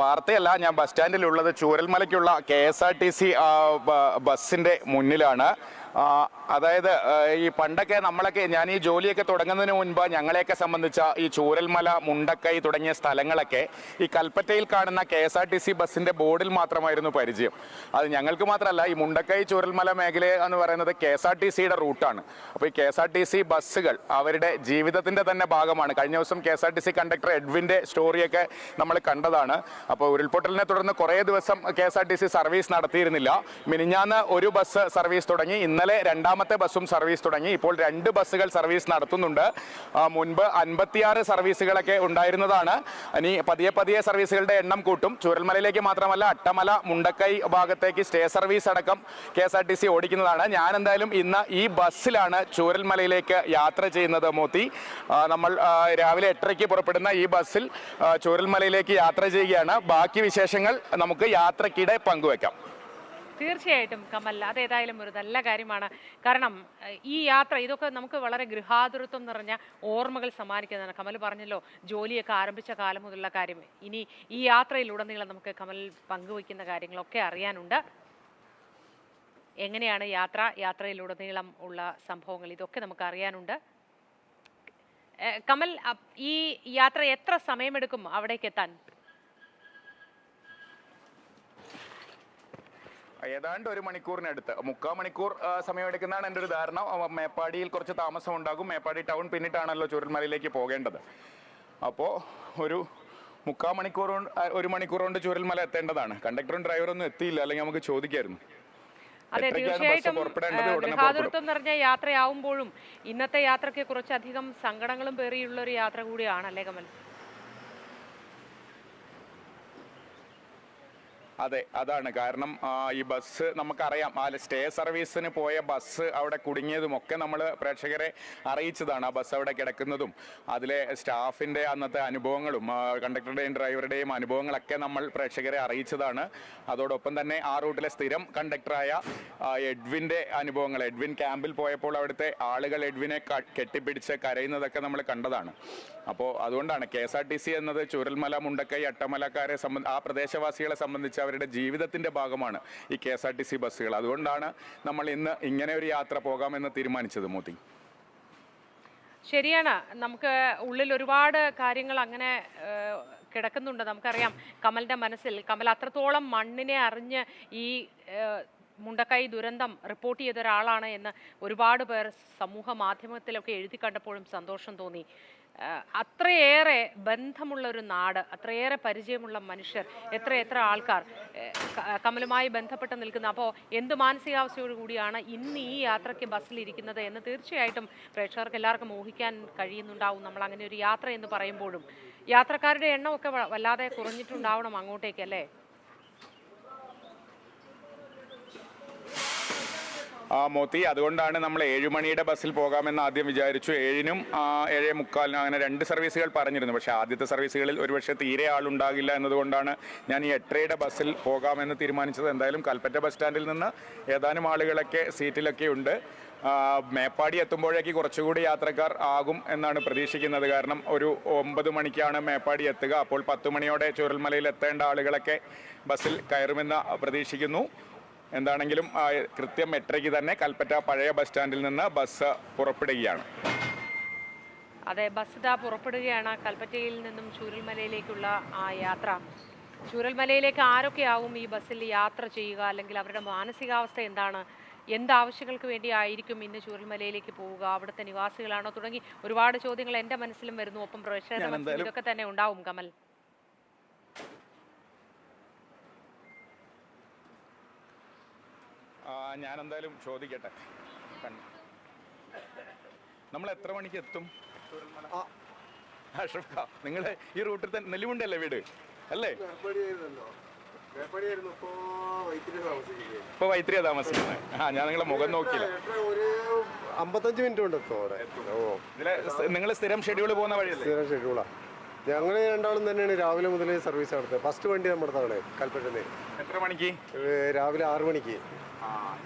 വാർത്തയല്ല ഞാൻ ബസ് സ്റ്റാൻഡിലുള്ളത് ചൂരൽമലയ്ക്കുള്ള K S R T C ബസ്സിന്റെ മുന്നിലാണ്. അതായത് ഈ പണ്ടൊക്കെ നമ്മളൊക്കെ ഞാൻ ഈ ജോലിയൊക്കെ തുടങ്ങുന്നതിന് മുൻപ് ഞങ്ങളെയൊക്കെ സംബന്ധിച്ച ഈ ചൂരൽമല മുണ്ടക്കൈ തുടങ്ങിയ സ്ഥലങ്ങളൊക്കെ ഈ കൽപ്പറ്റയിൽ കാണുന്ന K S R T C ബസ്സിന്റെ ബോർഡിൽ മാത്രമായിരുന്നു പരിചയം. അത് ഞങ്ങൾക്ക് മാത്രമല്ല ഈ മുണ്ടക്കൈ ചൂരൽമല മേഖല എന്ന് പറയുന്നത് കെ എസ് ആർ ടി സിയുടെ റൂട്ടാണ്. അപ്പോൾ ഈ K S R T C ബസ്സുകൾ അവരുടെ ജീവിതത്തിന്റെ തന്നെ ഭാഗമാണ്. കഴിഞ്ഞ ദിവസം K S R T C conductor എഡ്വിന്റെ സ്റ്റോറിയൊക്കെ നമ്മൾ കണ്ടതാണ്. അപ്പോൾ ഉരുൾപൊട്ടലിനെ തുടർന്ന് കുറേ ദിവസം K S R T C service നടത്തിയിരുന്നില്ല. മിനിഞ്ഞാന്ന് ഒരു ബസ് സർവീസ് തുടങ്ങി. ഇന്നലെ രണ്ടാമത്തെ ബസ്സും സർവീസ് തുടങ്ങി. ഇപ്പോൾ രണ്ട് ബസ്സുകൾ സർവീസ് നടത്തുന്നുണ്ട്. മുൻപ് അൻപത്തിയാറ് സർവീസുകളൊക്കെ ഉണ്ടായിരുന്നതാണ്. ഇനി പതിയെ പതിയെ സർവീസുകളുടെ എണ്ണം കൂട്ടും. ചൂരൽമലയിലേക്ക് മാത്രമല്ല അട്ടമല മുണ്ടക്കൈ ഭാഗത്തേക്ക് സ്റ്റേ സർവീസ് അടക്കം K S R T C ഓടിക്കുന്നതാണ്. ഞാൻ എന്തായാലും ഇന്ന് ഈ ബസ്സിലാണ് ചൂരൽമലയിലേക്ക് യാത്ര ചെയ്യുന്നത് മോത്തി. നമ്മൾ രാവിലെ എട്ടരയ്ക്ക് പുറപ്പെടുന്ന ഈ ബസ്സിൽ ചൂരൽമലയിലേക്ക് യാത്ര ചെയ്യുകയാണ്. ബാക്കി വിശേഷങ്ങൾ നമുക്ക് യാത്രക്കിടെ പങ്കുവെക്കാം. തീർച്ചയായിട്ടും കമൽ അതേതായാലും ഒരു നല്ല കാര്യമാണ്. കാരണം ഈ യാത്ര ഇതൊക്കെ നമുക്ക് വളരെ ഗൃഹാതുരത്വം നിറഞ്ഞ ഓർമ്മകൾ സമ്മാനിക്കുന്നതാണ്. കമൽ പറഞ്ഞല്ലോ ജോലിയൊക്കെ ആരംഭിച്ച കാലം മുതലുള്ള കാര്യം. ഇനി ഈ യാത്രയിലുടനീളം നമുക്ക് കമൽ പങ്കുവയ്ക്കുന്ന കാര്യങ്ങളൊക്കെ അറിയാനുണ്ട്. എങ്ങനെയാണ് യാത്ര യാത്രയിലുടനീളം ഉള്ള സംഭവങ്ങൾ? ഇതൊക്കെ നമുക്ക് അറിയാനുണ്ട്. കമൽ ഈ യാത്ര എത്ര സമയമെടുക്കും അവിടേക്ക് എത്താൻ ഏതാണ്ട് ഒരു മണിക്കൂറിനടുത്ത് മുക്കാൽ മണിക്കൂർ സമയമെടുക്കുന്നതാണ് എന്റെ ഒരു ധാരണ. മേപ്പാടിയിൽ കുറച്ച് താമസം ഉണ്ടാകും. മേപ്പാടി ടൗൺ പിന്നിട്ടാണല്ലോ ചുരൽമലയിലേക്ക് പോകേണ്ടത്. അപ്പോൾ ഒരു മുക്കാൽ മണിക്കൂർ ഒരു മണിക്കൂർ കൊണ്ട് ചുരൽമല എത്തേണ്ടതാണ്. കണ്ടക്ടറും ഡ്രൈവറും ഒന്നും എത്തിയില്ല. അല്ലെങ്കിൽ നമുക്ക് ചോദിക്കായിരുന്നു. അതെ തീർച്ചയായിട്ടും ഗൃഹാതുരത്വം നിറഞ്ഞ യാത്രയാവുമ്പോഴും ഇന്നത്തെ യാത്രയ്ക്ക് കുറച്ചധികം സങ്കടങ്ങളും പേറിയുള്ള ഒരു യാത്ര കൂടിയാണ് അല്ലേ കമൽ? അതെ അതാണ്. കാരണം ഈ ബസ് നമുക്കറിയാം. ആ സ്റ്റേ സർവീസിന് പോയ ബസ് അവിടെ കുടുങ്ങിയതും ഒക്കെ നമ്മൾ പ്രേക്ഷകരെ അറിയിച്ചതാണ് ആ ബസ് അവിടെ കിടക്കുന്നതും. അതിലെ സ്റ്റാഫിന്റെ അന്നത്തെ അനുഭവങ്ങളും കണ്ടക്ടറുടെയും ഡ്രൈവറുടെയും അനുഭവങ്ങളൊക്കെ നമ്മൾ പ്രേക്ഷകരെ അറിയിച്ചതാണ്. അതോടൊപ്പം തന്നെ ആ റൂട്ടിലെ സ്ഥിരം കണ്ടക്ടറായ എഡ്വിന്റെ അനുഭവങ്ങൾ എഡ്വിൻ ക്യാമ്പിൽ പോയപ്പോൾ അവിടുത്തെ ആളുകൾ എഡ്വിനെ കെട്ടിപ്പിടിച്ച് കരയുന്നതൊക്കെ നമ്മൾ കണ്ടതാണ്. അപ്പോൾ അതുകൊണ്ടാണ് K S R T C എന്നത് ചുരൽമല മുണ്ടക്കൈ അട്ടമലക്കാരെ സംബന്ധ ആ പ്രദേശവാസികളെ സംബന്ധിച്ച് അവരുടെ ജീവിതത്തിന്റെ ഭാഗമാണ് ഈ K S R T C ബസ്സുകൾ. അതുകൊണ്ടാണ് നമ്മൾ ഇന്ന് ഇങ്ങനെ ഒരു യാത്ര പോകാമെന്ന് തീരുമാനിച്ചത് മോദി. ശരിയാണ്. നമുക്ക് ഉള്ളിൽ ഒരുപാട് കാര്യങ്ങൾ അങ്ങനെ കിടക്കുന്നുണ്ട്. നമുക്കറിയാം കമലിന്റെ മനസ്സിൽ. കമൽ അത്രത്തോളം മണ്ണിനെ അറിഞ്ഞ് ഈ മുണ്ടക്കൈ ദുരന്തം റിപ്പോർട്ട് ചെയ്ത ഒരാളാണ് എന്ന് ഒരുപാട് പേർ സമൂഹ മാധ്യമത്തിലൊക്കെ എഴുതി കണ്ടപ്പോഴും സന്തോഷം തോന്നി. അത്രയേറെ ബന്ധമുള്ള ഒരു നാട് അത്രയേറെ പരിചയമുള്ള മനുഷ്യർ എത്ര എത്ര ആൾക്കാർ കമലുമായി ബന്ധപ്പെട്ട് നിൽക്കുന്ന അപ്പോൾ എന്ത് മാനസികാവസ്ഥയോട് കൂടിയാണ് ഇന്ന് ഈ യാത്രയ്ക്ക് ബസ്സിലിരിക്കുന്നത് എന്ന് തീർച്ചയായിട്ടും പ്രേക്ഷകർക്ക് എല്ലാവർക്കും ഊഹിക്കാൻ കഴിയുന്നുണ്ടാവും. നമ്മൾ അങ്ങനെ ഒരു യാത്ര എന്ന് പറയുമ്പോഴും യാത്രക്കാരുടെ എണ്ണമൊക്കെ വല്ലാതെ കുറഞ്ഞിട്ടുണ്ടാവണം അങ്ങോട്ടേക്ക് അല്ലേ? മോത്തി അതുകൊണ്ടാണ് നമ്മൾ ഏഴുമണിയുടെ ബസ്സിൽ പോകാമെന്ന് ആദ്യം വിചാരിച്ചു. ഏഴിനും ഏഴേ മുക്കാലിനും അങ്ങനെ രണ്ട് സർവീസുകൾ പറഞ്ഞിരുന്നു. പക്ഷേ ആദ്യത്തെ സർവീസുകളിൽ ഒരുപക്ഷെ തീരെ ആളുണ്ടാകില്ല എന്നതുകൊണ്ടാണ് ഞാൻ ഈ എട്ടരയുടെ ബസ്സിൽ പോകാമെന്ന് തീരുമാനിച്ചത്. എന്തായാലും കൽപ്പറ്റ ബസ് സ്റ്റാൻഡിൽ നിന്ന് ഏതാനും ആളുകളൊക്കെ സീറ്റിലൊക്കെ ഉണ്ട്. മേപ്പാടി എത്തുമ്പോഴേക്ക് കുറച്ചുകൂടി യാത്രക്കാർ ആകും എന്നാണ് പ്രതീക്ഷിക്കുന്നത്. കാരണം ഒരു ഒമ്പത് മണിക്കാണ് മേപ്പാടി എത്തുക. അപ്പോൾ പത്ത് മണിയോടെ ചുരൽമലയിൽ എത്തേണ്ട ആളുകളൊക്കെ ബസ്സിൽ കയറുമെന്ന് പ്രതീക്ഷിക്കുന്നു. എന്താണെങ്കിലും കൃത്യം എട്ടരയ്ക്ക് തന്നെ കൽപ്പറ്റ പഴയ ബസ് സ്റ്റാൻഡിൽ നിന്ന് ബസ് പുറപ്പെടുകയാണ്. അതെ ബസ് ഇതാ പുറപ്പെടുകയാണ്. കൽപ്പറ്റയിൽ നിന്നും ചൂരൽമലയിലേക്കുള്ള ആ യാത്ര. ചൂരൽമലയിലേക്ക് ആരൊക്കെയാവും ഈ ബസ്സിൽ യാത്ര ചെയ്യുക? അല്ലെങ്കിൽ അവരുടെ മാനസികാവസ്ഥ എന്താണ്? എന്ത് ആവശ്യങ്ങൾക്ക് വേണ്ടി ആയിരിക്കും ഇന്ന് ചൂരൽമലയിലേക്ക് പോവുക? അവിടുത്തെ നിവാസികളാണോ? തുടങ്ങി ഒരുപാട് ചോദ്യങ്ങൾ എന്റെ മനസ്സിലും വരുന്നു. ഒപ്പം ഞാൻ ഇതൊക്കെ തന്നെ ഉണ്ടാവും കമൽ. ആ, ഞാൻ എന്തായാലും ചോദിക്കട്ടെ നമ്മൾ എത്ര മണിക്ക് എത്തും? അഷ്റഫ് ഖാ നിങ്ങൾ ഈ റൂട്ടിൽ തന്നെ നെല്ലിമുണ്ടല്ലേ വീട്? അല്ലേ? ഇപ്പോ വൈത്തിരിയാ താമസിക്കുന്നത്. ആ ഞാൻ നിങ്ങളെ മുഖം നോക്കിയില്ല. അമ്പത്തഞ്ച് മിനിറ്റ് കൊണ്ട് എത്തും ഇതിലെ നിങ്ങൾ സ്ഥിരം ഷെഡ്യൂൾ പോകുന്ന വഴിയല്ലേ? സ്ഥിരം ഷെഡ്യൂളാ ഞങ്ങൾ രണ്ടാളും തന്നെയാണ് രാവിലെ മുതൽ സർവീസ് നടത്തുന്നത് ഫസ്റ്റ് വണ്ടി നമ്മുടെ തവണ കൽപ്പറ്റയിൽ എത്ര മണിക്ക്? രാവിലെ ആറ് മണിക്ക്.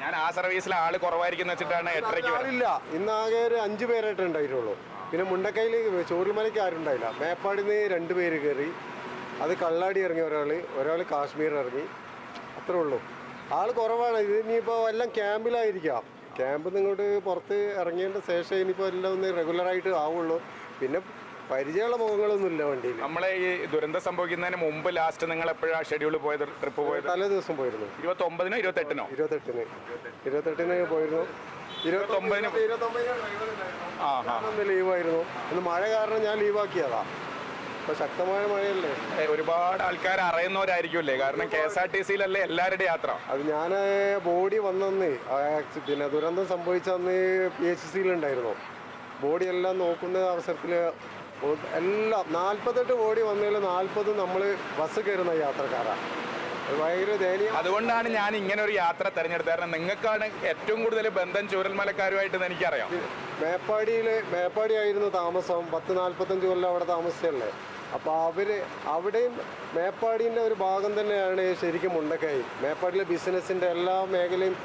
ഞാൻ ആ സർവീസിൽ ആൾ കുറവായിരിക്കും വെച്ചിട്ടാണ് എട്ടരയ്ക്ക് ആകെ ഇന്നാകെ ഒരു അഞ്ചു പേരായിട്ട് ഉണ്ടായിട്ടുള്ളൂ. പിന്നെ മുണ്ടക്കയിൽ ചോറിമലയ്ക്ക് ആരും ഉണ്ടായില്ല. മേപ്പാടിന്ന് രണ്ട് പേര് കയറി അത് കള്ളാടി ഇറങ്ങി ഒരാൾ ഒരാൾ കാശ്മീർ ഇറങ്ങി. അത്രേ ഉള്ളൂ. ആൾ കുറവാണ്. ഇത് ഇനിയിപ്പോൾ എല്ലാം ക്യാമ്പിലായിരിക്കാം. ക്യാമ്പ് നിങ്ങോട്ട് പുറത്ത് ഇറങ്ങിയതിന്റെ ശേഷം ഇനിയിപ്പോൾ എല്ലാം ഒന്ന് റെഗുലറായിട്ട് ആവുള്ളൂ. പിന്നെ പരിചയമുള്ള മുഖങ്ങളൊന്നുമില്ല വണ്ടിയിൽ. നമ്മളെ ഈ ദുരന്തം സംഭവിക്കുന്നതിന് മുമ്പ് ലാസ്റ്റ് നിങ്ങൾ എപ്പോഴാണ് ഷെഡ്യൂൾ പോയത് ട്രിപ്പ് പോയത്? തലേ ദിവസം പോയിരുന്നു. ഇരുപത്തി ഒമ്പതിനോ ഇരുപത്തെട്ടിനോ. ഇരുപത്തെട്ടിന് ഇരുപത്തെട്ടിന് പോയിരുന്നു. ഇരുപത്തൊമ്പതിന് ആ ലീവായിരുന്നു ഇന്ന് മഴ കാരണം ഞാൻ ലീവാക്കിയതാ ഇപ്പൊ ശക്തമായ മഴയല്ലേ? ഒരുപാട് ആൾക്കാർ അറിയുന്നവരായിരിക്കുമല്ലേ? കാരണം കെ എസ് ആർ ടി സിയിലല്ലേ എല്ലാവരുടെ യാത്ര. അത് ഞാൻ ബോഡി വന്നന്ന് പിന്നെ ദുരന്തം സംഭവിച്ചന്ന് പി എച്ച് സിയിലുണ്ടായിരുന്നു ബോഡി എല്ലാം നോക്കുന്ന അവസരത്തിൽ എല്ലാം നാൽപ്പത്തെട്ട് കോടി വന്നതിൽ നാൽപ്പത് നമ്മൾ ബസ് കയറുന്ന യാത്രക്കാരാണ് അതുകൊണ്ടാണ് ഞാൻ ഇങ്ങനെ ഒരു യാത്ര തെരഞ്ഞെടുത്തത്. കാരണം നിങ്ങൾക്കാണ് ഏറ്റവും കൂടുതൽ ബന്ധം ചൂരൽമലക്കാരുമായിട്ട് എനിക്കറിയാം. മേപ്പാടിയിൽ മേപ്പാടി ആയിരുന്നു താമസം. പത്ത് നാൽപ്പത്തഞ്ച് കൊല്ലം അവിടെ താമസിച്ചല്ലേ അപ്പോൾ അവർ അവിടെയും മേപ്പാടിന്റെ ഒരു ഭാഗം തന്നെയാണ് ശരിക്കും മുണ്ടക്കായി മേപ്പാടിയിലെ ബിസിനസ്സിന്റെ എല്ലാ മേഖലയും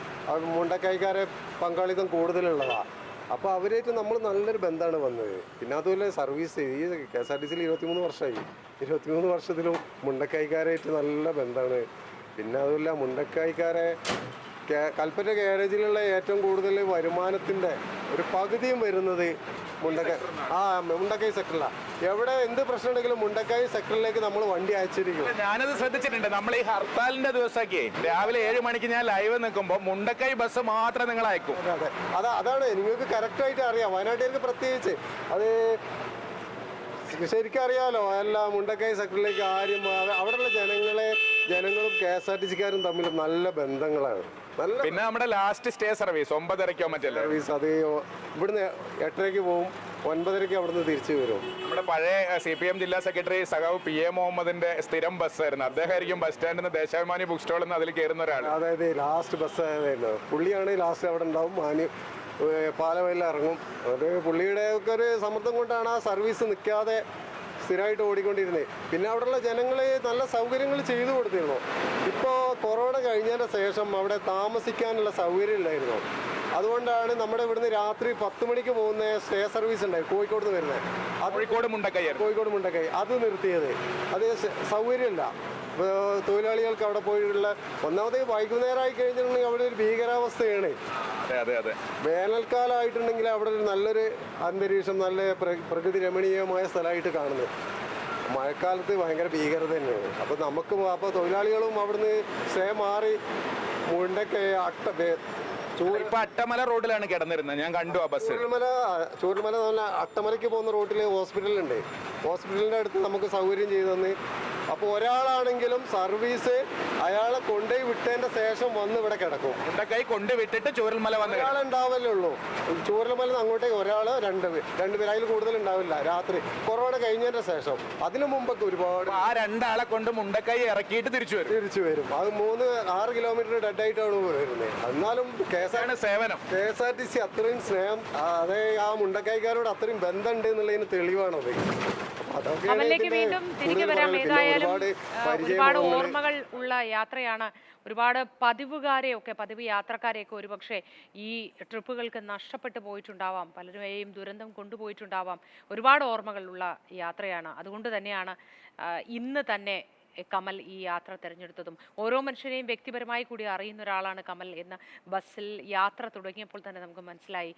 മുണ്ടക്കായിക്കാരെ പങ്കാളിത്തം കൂടുതലുള്ളതാണ് അപ്പോൾ അവരായിട്ട് നമ്മൾ നല്ലൊരു ബന്ധമാണ് വന്നത്. പിന്നെ അതുപോലെ സർവീസ് ഈ കെ എസ് ആർ ടി സിയിൽ ഇരുപത്തിമൂന്ന് വർഷമായി. ഇരുപത്തിമൂന്ന് വർഷത്തിലും മുണ്ടക്കായിക്കാരായിട്ട് നല്ല ബന്ധമാണ് പിന്നെ അതുപോലെ മുണ്ടക്കായിക്കാരെ കൽപ്പറ്റ ഗാരേജിലുള്ള ഏറ്റവും കൂടുതൽ വരുമാനത്തിന്റെ ഒരു പകുതിയും വരുന്നത് മുണ്ടക്കായ് ആ മുണ്ടക്കായ് സെക്ടറിലാണ് എവിടെ എന്ത് പ്രശ്നം ഉണ്ടെങ്കിലും മുണ്ടക്കായ് സെക്ടറിലേക്ക് നമ്മൾ വണ്ടി അയച്ചിരിക്കും ഞാനത് ശ്രദ്ധിച്ചിട്ടുണ്ട്. നമ്മൾ ഈ ഹർത്താലിന്റെ ദിവസമൊക്കെ രാവിലെ ഏഴ് മണിക്ക് ഞാൻ ലൈവ് നിൽക്കുമ്പോൾ മുണ്ടക്കൈ ബസ് മാത്രം നിങ്ങൾ അയക്കും. അതെ അതെ. അതാ അതാണ് നിങ്ങൾക്ക് കറക്റ്റായിട്ട് അറിയാം. വയനാട്ടുകാർക്ക് പ്രത്യേകിച്ച്. അത് ശരിക്കും അറിയാലോ എല്ലാ മുണ്ടക്കായ് സെക്ടറിലേക്ക് ആരും അവ- അവിടെയുള്ള ജനങ്ങളെ ജനങ്ങളും കെ എസ് ആർ ടി സിക്കാരും തമ്മിൽ നല്ല ബന്ധങ്ങളാണ്. പിന്നെ നമ്മുടെ ലാസ്റ്റ് സ്റ്റേ സർവീസ് ഒമ്പതരക്കോ മറ്റല്ലേ സർവീസ് അത് ഇവിടുന്ന് എട്ടരയ്ക്ക് പോവും ഒൻപതരയ്ക്ക് അവിടുന്ന് തിരിച്ചു വരും. നമ്മുടെ പഴയ സി പി എം ജില്ലാ സെക്രട്ടറി സഖാവ് പി എ മുഹമ്മദിന്റെ സ്ഥിരം ബസ് ബസ്സായിരുന്നു അദ്ദേഹമായിരിക്കും ബസ് സ്റ്റാൻഡിൽ നിന്ന് ദേശാഭിമാനി ബുക്ക് സ്റ്റോളിൽ നിന്ന് അതിൽ കയറുന്ന ഒരാൾ. അതായത് ലാസ്റ്റ് ബസ് ആയതായിരുന്നു. പുള്ളിയാണ് ലാസ്റ്റ് അവിടെ ഉണ്ടാവും. മാനി പാലവയിൽ ഇറങ്ങും. അത് പുള്ളിയുടെ ഒക്കെ ഒരു സമ്മർദ്ദം കൊണ്ടാണ് ആ സർവീസ് നിൽക്കാതെ സ്ഥിരമായിട്ട് ഓടിക്കൊണ്ടിരുന്നത് പിന്നെ അവിടെയുള്ള ജനങ്ങളെ നല്ല സൗകര്യങ്ങൾ ചെയ്തു കൊടുത്തിരുന്നു. ഇപ്പോൾ കൊറോണ കഴിഞ്ഞതിന് ശേഷം അവിടെ താമസിക്കാനുള്ള സൗകര്യം ഇല്ലായിരുന്നു. അതുകൊണ്ടാണ് നമ്മുടെ ഇവിടുന്ന് രാത്രി പത്ത് മണിക്ക് പോകുന്ന സ്റ്റേ സർവീസ് ഉണ്ട് കോഴിക്കോട് നിന്ന് വരുന്നത് കോഴിക്കോട് മുണ്ടക്കൈ കോഴിക്കോട് മുണ്ടക്കൈ. അത് നിർത്തിയത്. അത് സൗകര്യമില്ല. തൊഴിലാളികൾക്ക് അവിടെ പോയിട്ടുള്ള ഒന്നാമത് വൈകുന്നേരമായി കഴിഞ്ഞിട്ടുണ്ടെങ്കിൽ അവിടെ ഒരു ഭീകരാവസ്ഥയാണ്. വേനൽക്കാലമായിട്ടുണ്ടെങ്കിൽ അവിടെ ഒരു നല്ലൊരു അന്തരീക്ഷം നല്ല പ്ര- പ്രകൃതി രമണീയമായ സ്ഥലമായിട്ട് കാണുന്നത് മഴക്കാലത്ത് ഭയങ്കര ഭീകരത തന്നെയാണ്. അപ്പോൾ നമുക്ക് അപ്പോൾ തൊഴിലാളികളും അവിടുന്ന് സ്റ്റേ മാറി മുണ്ടൊക്കെ അട്ട ഇപ്പൊ അട്ടമല റോഡിലാണ് കിടന്നിരുന്നത്. ഞാൻ കണ്ടു ആ ബസ്. ചൂരൽമല ചൂരൽമല അട്ടമലയ്ക്ക് പോകുന്ന റോഡിൽ ഹോസ്പിറ്റലുണ്ട് ഹോസ്പിറ്റലിന്റെ അടുത്ത് നമുക്ക് സൗകര്യം ചെയ്തു തന്ന് അപ്പോൾ ഒരാളാണെങ്കിലും സർവീസ് അയാളെ കൊണ്ടുപോയി വിട്ടതിന്റെ ശേഷം വന്ന് ഇവിടെ കിടക്കും. മുണ്ടക്കൈ കൊണ്ട് വിട്ടിട്ട് ചൂരൽമല വന്ന് ഒരാൾ ഒരാളുണ്ടാവല്ലേ ഉള്ളൂ. ചൂരൽമല അങ്ങോട്ടേക്ക് ഒരാൾ രണ്ട് പേര് രണ്ട് പേര് അതിൽ കൂടുതൽ ഉണ്ടാവില്ല. രാത്രി കൊറോണ കഴിഞ്ഞതിന്റെ ശേഷം. അതിനു മുമ്പൊക്കെ ഒരുപാട് ആ രണ്ടാളെ കൊണ്ട് മുണ്ടക്കൈ ഇറക്കിയിട്ട് തിരിച്ചു വരും. തിരിച്ചു വരും. അത് മൂന്ന് ആറ് കിലോമീറ്റർ ഡെഡ് ആയിട്ടാണ് വരുന്നത്. എന്നാലും കെ എസ് ആർ സേവനം. K S R T C അത്രയും സ്നേഹം അതെ അതേ ആ മുണ്ടക്കൈക്കാരോട് അത്രയും ബന്ധമുണ്ട് എന്നുള്ളതിന് തെളിവാണത്. കമലിലേക്ക് വീണ്ടും തിരികെ വരാം. ഏതായാലും ഒരുപാട് ഓർമ്മകൾ ഉള്ള യാത്രയാണ്. ഒരുപാട് പതിവുകാരെയൊക്കെ പതിവ് യാത്രക്കാരെയൊക്കെ ഒരുപക്ഷെ ഈ ട്രിപ്പുകൾക്ക് നഷ്ടപ്പെട്ടു പോയിട്ടുണ്ടാവാം. പലരുമേയും ദുരന്തം കൊണ്ടുപോയിട്ടുണ്ടാവാം. ഒരുപാട് ഓർമ്മകളുള്ള യാത്രയാണ്. അതുകൊണ്ട് തന്നെയാണ് ഇന്ന് തന്നെ കമൽ ഈ യാത്ര തിരഞ്ഞെടുത്തതും. ഓരോ മനുഷ്യനെയും വ്യക്തിപരമായി കൂടി അറിയുന്ന ഒരാളാണ് കമൽ എന്ന് ബസ്സിൽ യാത്ര തുടങ്ങിയപ്പോൾ തന്നെ നമുക്ക് മനസ്സിലായി.